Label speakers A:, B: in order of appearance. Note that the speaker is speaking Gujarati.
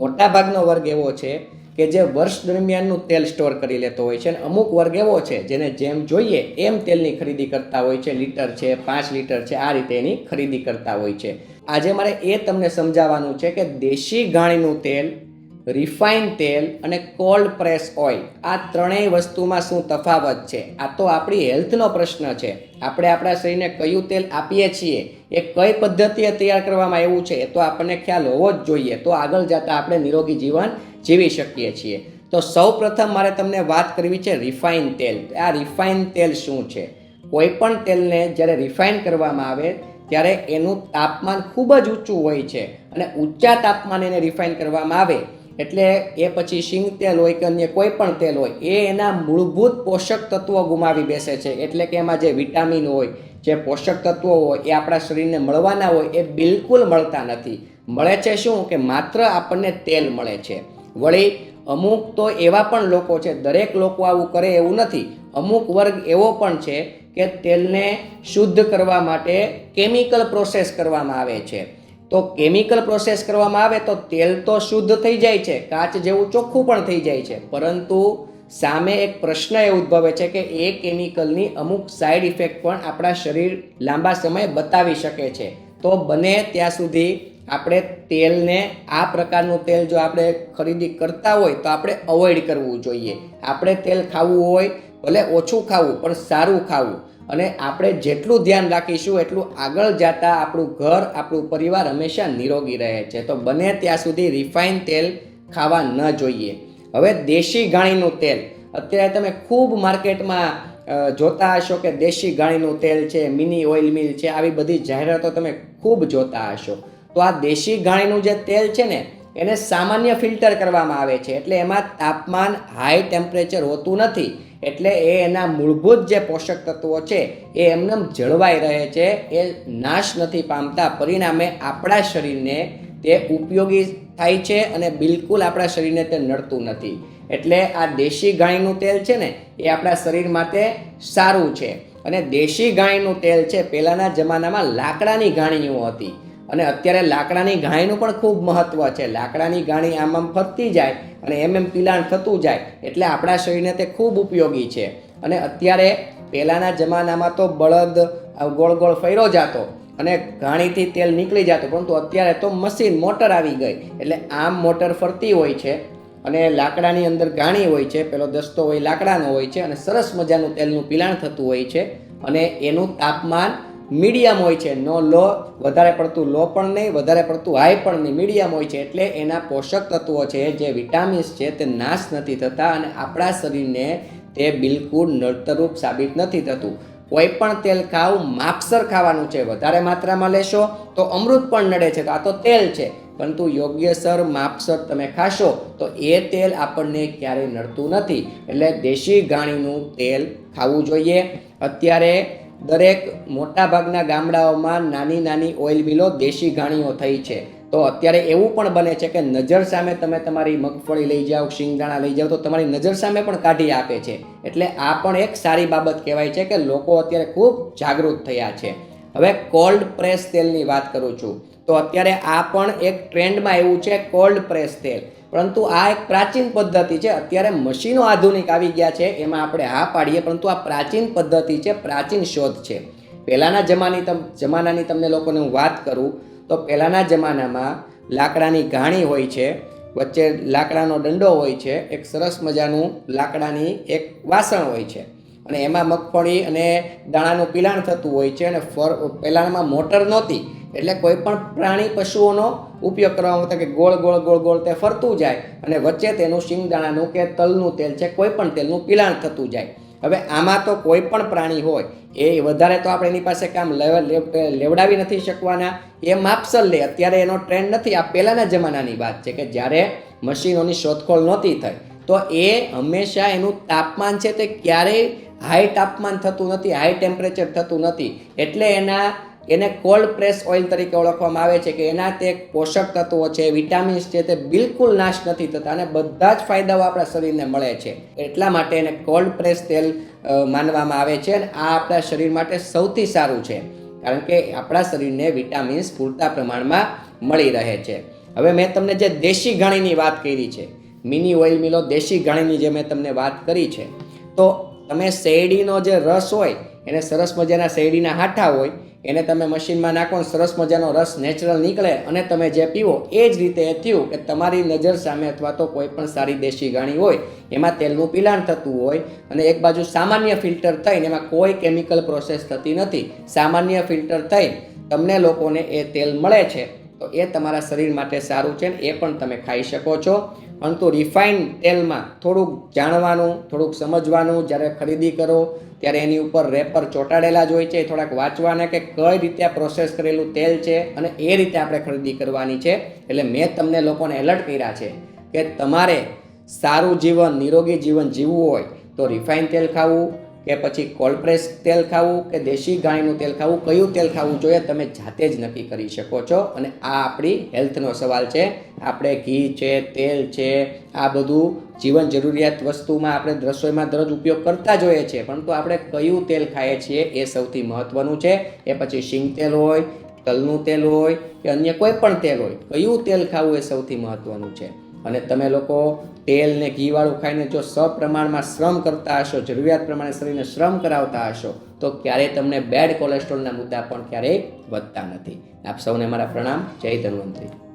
A: મોટાભાગનો વર્ગ એવો છે કે જે વર્ષ દરમિયાનનું તેલ સ્ટોર કરી લેતો હોય છે અને અમુક વર્ગ એવો છે જેને જેમ જોઈએ એમ તેલની ખરીદી કરતા હોય છે. લીટર છે, પાંચ લીટર છે, આ રીતે એની ખરીદી કરતા હોય છે. આજે મારે એ તમને સમજાવવાનું છે કે દેશી ઘાણીનું તેલ રિફાઇન તેલ અને કોલ્ડ પ્રેસ ઓઇલ. આ ત્રણેય વસ્તુમાં શું તફાવત છે? આ તો આપણી હેલ્થનો પ્રશ્ન છે. આપણે આપણા શરીરને કયું તેલ આપીએ છીએ, એ કઈ પદ્ધતિએ તૈયાર કરવામાં આવ્યું છે, એ તો આપણને ખ્યાલ હોવો જ જોઈએ. તો આગળ જતાં આપણે નિરોગી જીવન જીવી શકીએ છીએ. તો સૌ પ્રથમ મારે તમને વાત કરવી છે રિફાઇન તેલ. આ રિફાઇન તેલ શું છે? કોઈ પણ તેલને જ્યારે રિફાઇન કરવામાં આવે, ત્યારે એનું તાપમાન ખૂબ જ ઊંચું હોય છે અને ઊંચા તાપમાને એને રિફાઇન કરવામાં આવે. એટલે એ પછી શિંગ તેલ હોય કે અન્ય કોઈ પણ તેલ હોય, એ એના મૂળભૂત પોષક તત્વો ગુમાવી બેસે છે. એટલે કે એમાં જે વિટામિન હોય, જે પોષક તત્વો હોય, એ આપણા શરીરને મળવાના હોય, એ બિલકુલ મળતા નથી. મળે છે શું? કે માત્ર આપણને તેલ મળે છે. વળી, અમુક તો એવા પણ લોકો છે, દરેક લોકો આવું કરે એવું નથી. અમુક વર્ગ એવો પણ છે કે તેલને શુદ્ધ કરવા માટે કેમિકલ પ્રોસેસ કરવામાં આવે છે. તો કેમિકલ પ્રોસેસ કરવામાં આવે તો તેલ તો શુદ્ધ થઈ જાય છે, કાચ જેવું ચોખ્ખું પણ થઈ જાય છે. પરંતુ સામે એક પ્રશ્ન એ ઉદ્ભવે છે કે એ કેમિકલની અમુક સાઈડ ઇફેક્ટ પણ આપણા શરીર લાંબા સમય બતાવી શકે છે. તો બને ત્યાં સુધી આપણે તેલને આ પ્રકારનું તેલ જો આપણે ખરીદી કરતા હોય તો આપણે અવોઇડ કરવું જોઈએ. આપણે તેલ ખાવું હોય ભલે ઓછું ખાવું, પણ સારું ખાવું. અને આપણે જેટલું ધ્યાન રાખીશું, એટલું આગળ જતાં આપણું ઘર, આપણું પરિવાર હંમેશા નિરોગી રહે છે. તો બને ત્યાં સુધી રિફાઇન તેલ ખાવા ન જોઈએ. હવે દેશી ગાણીનું તેલ. અત્યારે તમે ખૂબ માર્કેટમાં જોતા હશો કે દેશી ગાણીનું તેલ છે મિની ઓઇલ મિલ છે, આવી બધી જાહેરાતો તમે ખૂબ જોતા હશો. તો આ દેશી ગાણીનું જે તેલ છે ને એને સામાન્ય ફિલ્ટર કરવામાં આવે છે. એટલે એમાં તાપમાન હાઈ ટેમ્પરેચર હોતું નથી. એટલે એ એના મૂળભૂત જે પોષક તત્વો છે, એ એમને જળવાઈ રહે છે. એ નાશ નથી પામતા. પરિણામે આપણા શરીરને તે ઉપયોગી થાય છે અને બિલકુલ આપણા શરીરને તે નડતું નથી. એટલે આ દેશી ગાયનું તેલ છે ને, એ આપણા શરીર માટે સારું છે. અને દેશી ગાયનું તેલ છે, પહેલાંના જમાનામાં લાકડાની ગાણીઓ હતી. અને અત્યારે લાકડાની ગાયનું પણ ખૂબ મહત્ત્વ છે. લાકડાની ગાણી આમ આમ ફરતી જાય અને એમ એમ પિલાણ થતું જાય એટલે આપણા શરીરને તે ખૂબ ઉપયોગી છે. અને અત્યારે પહેલાંના જમાનામાં તો બળદ ગોળ ગોળ ફેરો જાતો અને ઘાણીથી તેલ નીકળી જતું, પરંતુ અત્યારે તો મશીન, મોટર આવી ગઈ એટલે આમ મોટર ફરતી હોય છે અને લાકડાની અંદર ગાણી હોય છે, પેલો દસ્તો હોય લાકડાનો હોય છે અને સરસ મજાનું તેલનું પીલાણ થતું હોય છે અને એનું તાપમાન મીડિયમ હોય છે. નો લો, વધારે પડતું લો પણ નહીં, વધારે પડતું હાઈ પણ નહીં. મીડિયમ હોય છે એટલે એના પોષક તત્વો છે જે વિટામિન્સ છે તે નાશ નથી થતા અને આપણા શરીરને તે બિલકુલ નડતરૂપ સાબિત નથી થતું. કોઈ પણ તેલ ખાવ માપસર ખાવાનું છે. વધારે માત્રામાં લેશો તો અમૃત પણ નડે છે. તો આ તો તેલ છે. પરંતુ યોગ્યસર માપસર તમે ખાશો તો એ તેલ આપણને ક્યારેય નડતું નથી. એટલે દેશી ગાણીનું તેલ ખાવું જોઈએ. અત્યારે દરેક મોટાભાગના ગામડાઓમાં નાની નાની ઓઇલ મિલો દેશી ઘાણીઓ થઈ છે. તો અત્યારે એવું પણ બને છે કે નજર સામે તમે તમારી મગફળી લઈ જાઓ, શિંગદાણા લઈ જાઓ, તો તમારી નજર સામે પણ કાઢી આપે છે. એટલે આ પણ એક સારી બાબત કહેવાય છે કે લોકો અત્યારે ખૂબ જાગૃત થયા છે. હવે કોલ્ડ પ્રેસ તેલની વાત કરું છું. તો અત્યારે આ પણ એક ટ્રેન્ડમાં એવું છે કોલ્ડ પ્રેસ તેલ. પરંતુ આ એક પ્રાચીન પદ્ધતિ છે. અત્યારે મશીનો આધુનિક આવી ગયા છે, એમાં આપણે હા પાડીએ, પરંતુ આ પ્રાચીન પદ્ધતિ છે, પ્રાચીન શોધ છે. પહેલાંના જમાની તમ, જમાનાની તમને લોકોને હું વાત કરું, તો પહેલાંના જમાનામાં લાકડાની ઘાણી હોય છે, વચ્ચે લાકડાનો દંડો હોય છે, એક સરસ મજાનું લાકડાની એક વાસણ હોય છે. અને એમાં મગફળી અને દાણાનું પિલાણ થતું હોય છે અને ફર પહેલાંમાં મોટર નહોતી, એટલે કોઈ પણ પ્રાણી પશુઓનો ઉપયોગ કરવામાં આવતો કે ગોળ ગોળ ગોળ ગોળ તે ફરતું જાય અને વચ્ચે તેનું શિંગદાણાનું કે તલનું તેલ છે, કોઈ પણ તેલનું પિલાણ થતું જાય. હવે આમાં તો કોઈ પણ પ્રાણી હોય, એ વધારે તો આપણે એની પાસે કામ લેવ- લેવ- લેવડાવી નથી શકવાના, એ માપસર લે. અત્યારે એનો ટ્રેન્ડ નથી. આ પહેલાંના જમાનાની વાત છે કે જ્યારે મશીનોની શોધખોળ નહોતી થઈ તો એ હંમેશા એનું તાપમાન છે તે ક્યારેય હાઈ તાપમાન થતું નથી હાઈ ટેમ્પરેચર થતું નથી. એટલે એના, એને કોલ્ડ પ્રેસ ઓઇલ તરીકે ઓળખવામાં આવે છે કે એના તે પોષક તત્વો છે વિટામિન્સ છે તે બિલકુલ નાશ નથી થતા અને બધા જ ફાયદાઓ આપણા શરીરને મળે છે. એટલા માટે એને કોલ્ડ પ્રેસ તેલ માનવામાં આવે છે અને આ આપણા શરીર માટે સૌથી સારું છે. કારણ કે આપણા શરીરને વિટામિન્સ પૂરતા પ્રમાણમાં મળી રહે છે. હવે મેં તમને જે દેશી ઘાણીની વાત કરી છે મિની ઓઇલ મિલો દેશી ઘાણીની જે મેં તમને વાત કરી છે. તો તમે શેરડીનો જે રસ હોય, એને સરસ મજાના શેરડીના હાઠા હોય, એને તમે મશીનમાં નાખો, સરસ મજાનો રસ નેચરલ નીકળે અને તમે જે પીવો, એ જ રીતે એ થયું કે તમારી નજર સામે અથવા તો કોઈ પણ સારી દેશી ઘાણી હોય, એમાં તેલનું પિલાણ થતું હોય અને એક બાજુ સામાન્ય ફિલ્ટર થઈને એમાં કોઈ કેમિકલ પ્રોસેસ થતી નથી. સામાન્ય ફિલ્ટર થઈ તમને લોકોને એ તેલ મળે છે. તો એ તમારા શરીર માટે સારું છે ને એ પણ તમે ખાઈ શકો છો. પરંતુ રિફાઇન્ડ તેલમાં થોડુંક જાણવાનું, થોડુંક સમજવાનું, જ્યારે ખરીદી કરો, ત્યારે એની ઉપર રેપર ચોંટાડેલા જ હોય છે. થોડાક વાંચવાના કે કઈ રીતે આ પ્રોસેસ કરેલું તેલ છે અને એ રીતે આપણે ખરીદી કરવાની છે. એટલે મેં તમને લોકોને એલર્ટ કર્યા છે કે તમારે સારું જીવન, નિરોગી જીવન જીવવું હોય તો રિફાઇન તેલ ખાવું કે પછી કોલ્ડપ્રેસ તેલ ખાવું કે દેશી ગાયનું તેલ ખાવું, કયું તેલ ખાવું જોઈએ તમે જાતે જ નક્કી કરી શકો છો. અને આ આપણી હેલ્થનો સવાલ છે. આપણે ઘી છે, તેલ છે, આ બધું જીવન જરૂરિયાત વસ્તુમાં આપણે રસોઈમાં દરરોજ ઉપયોગ કરતા જ હોઈએ છીએ પરંતુ આપણે કયું તેલ ખાઈએ છીએ એ સૌથી મહત્ત્વનું છે. એ પછી શીંગ તેલ હોય, તલનું તેલ હોય કે અન્ય કોઈ પણ તેલ હોય, કયું તેલ ખાવું એ સૌથી મહત્ત્વનું છે? અને તમે લોકો તેલ ને ઘીવાળું ખાઈને જો સપ્રમાણમાં શ્રમ કરતા હશો, જરૂરિયાત પ્રમાણે શરીરને શ્રમ કરાવતા હશો, તો ક્યારેય તમને બેડ કોલેસ્ટ્રોલના મુદ્દા પણ ક્યારેય વધતા નથી. આપ સૌને મારા પ્રણામ. જય ધન્વંતરી.